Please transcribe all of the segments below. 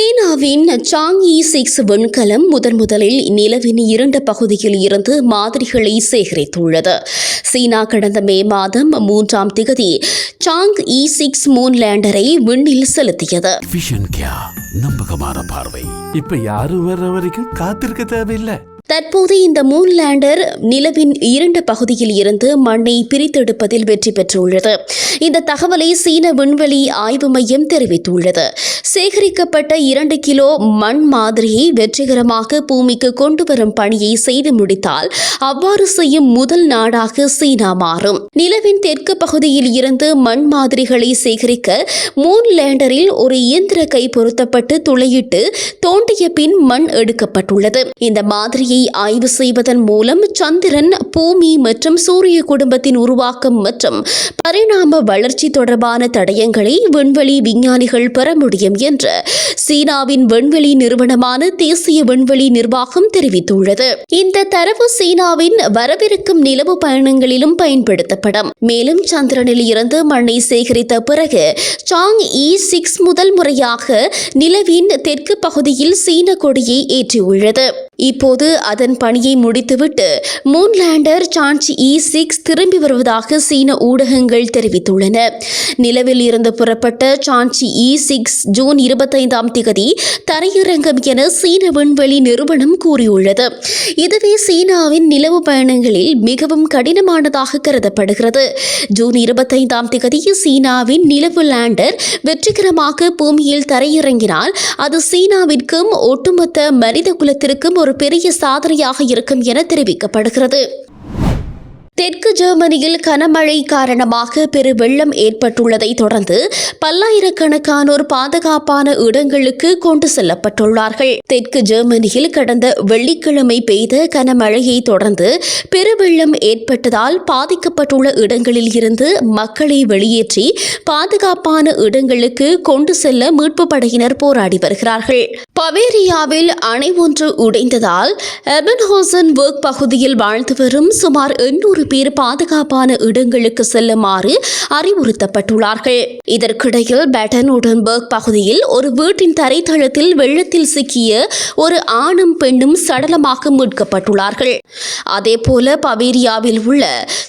சீனாவின் சாங்இ சிக்ஸ் விண்கலம் முதன் முதலில் நிலவின் இரண்டு பகுதியில் இருந்து மாதிரிகளை சேகரித்துள்ளது. சீனா கடந்த மே மாதம் மூன்றாம் திகதி சாங் இ சிக்ஸ் மூன் லேண்டரை விண்ணில் செலுத்தியது. விஷன் நம்பகமான பார்வை. இப்ப யாரும் வர்ற வரைக்கும் காத்திருக்க தேவையில்லை. தற்போது இந்த மூன் லேண்டர் நிலவின் இரண்டு பகுதியில் இருந்து மண்ணை பிரித்தெடுப்பதில் வெற்றி பெற்றுள்ளது. இந்த தகவலை சீன விண்வெளி ஆய்வு மையம் தெரிவித்துள்ளது. சேகரிக்கப்பட்ட இரண்டு கிலோ மண் மாதிரியை வெற்றிகரமாக பூமிக்கு கொண்டு வரும் பணியை செய்து முடித்தால் அவ்வாறு செய்யும் முதல் நாடாக சீனா மாறும். நிலவின் தெற்கு பகுதியில் இருந்து மண் மாதிரிகளை சேகரிக்க மூன் லேண்டரில் ஒரு இயந்திர கை பொருத்தப்பட்டு துளையிட்டு தோண்டிய பின் மண் எடுக்கப்பட்டுள்ளது. இந்த மாதிரியை ஆய்வு செய்வதன் மூலம் சந்திரன் பூமி மற்றும் சூரிய குடும்பத்தின் உருவாக்கம் மற்றும் பரிணாம வளர்ச்சி தொடர்பான தடயங்களை விண்வெளி விஞ்ஞானிகள் பெற முடியும் என்று சீனாவின் விண்வெளி நிறுவனமான தேசிய விண்வெளி நிர்வாகம் தெரிவித்துள்ளது. இந்த தரவு சீனாவின் வரவிருக்கும் நிலவு பயணங்களிலும் பயன்படுத்தப்படும். மேலும் சந்திரனில் இருந்து மண்ணை சேகரித்த பிறகு சாங் இ சிக்ஸ் முதல் முறையாக நிலவின் தெற்கு பகுதியில் சீன கொடியை ஏற்றியுள்ளது. இப்போது அதன் பணியை முடித்துவிட்டு moon lander Chang'e six திரும்பி வருவதாக சீன ஊடகங்கள் தெரிவித்துள்ளன. நிலவில் இருந்து புறப்பட்ட சான்ச் இ சிக்ஸ் ஜூன் இருபத்தைந்தாம் திகதி தரையிறங்கும் என சீன விண்வெளி நிறுவனம் கூறியுள்ளது. இதுவே சீனாவின் நிலவு பயணங்களில் மிகவும் கடினமானதாக கருதப்படுகிறது. ஜூன் இருபத்தைந்தாம் திகதி சீனாவின் நிலவு லேண்டர் வெற்றிகரமாக பூமியில் தரையிறங்கினால் அது சீனாவிற்கும் ஒட்டுமொத்த மனித குலத்திற்கும் ஒரு பெரிய சாதனையாக இருக்கும் என தெரிவிக்கப்படுகிறது. தெற்கு ஜெர்மனியில் கனமழை காரணமாக பெரு வெள்ளம் ஏற்பட்டுள்ளதை தொடர்ந்து பல்லாயிரக்கணக்கானோர் பாதுகாப்பான இடங்களுக்கு கொண்டு செல்லப்பட்டுள்ளார்கள். தெற்கு ஜெர்மனியில் கடந்த வெள்ளிக்கிழமை பெய்த கனமழையை தொடர்ந்து பெருவெள்ளம் ஏற்பட்டதால் பாதிக்கப்பட்டுள்ள இடங்களில் இருந்து மக்களை வெளியேற்றி பாதுகாப்பான இடங்களுக்கு கொண்டு செல்ல மீட்பு படையினர் போராடி வருகிறார்கள். பவேரியாவில் அணை ஒன்று உடைந்ததால் எபன்ஹோசன் ஒர்க் பகுதியில் வாழ்ந்து வரும் சுமார் எண்ணூறு பேர் பாதுகாப்பான இடங்களுக்கு செல்லுமாறு அறிவுறுத்தப்பட்டுள்ளார்கள். இதற்கிடையில் பேட்டன் உடன்பர்க் பகுதியில் ஒரு வீட்டின் தரைத்தளத்தில் வெள்ளத்தில் சிக்கிய ஒரு ஆணும் பெண்ணும் சடலமாக மீட்கப்பட்டுள்ளார்கள். அதேபோல பவேரியாவில் உள்ள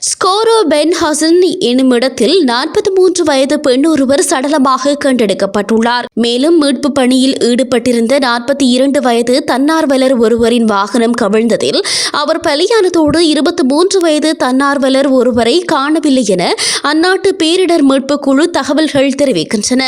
ஸ்கோரோ பென் ஹசன் எனும் இடத்தில் நாற்பத்தி மூன்று வயது பெண் ஒருவர் சடலமாக கண்டெடுக்கப்பட்டுள்ளார். மேலும் மீட்பு பணியில் ஈடுபட்டிருந்த நாற்பத்தி இரண்டு வயது தன்னார்வலர் ஒருவரின் வாகனம் கவிழ்ந்ததில் அவர் பலியானதோடு இருபத்தி மூன்று வயது தன்னார்வலர் ஒருவரை காணவில்லை என அந்நாட்டு பேரிடர் மீட்பு குழு தகவல்கள் தெரிவிக்கின்றன.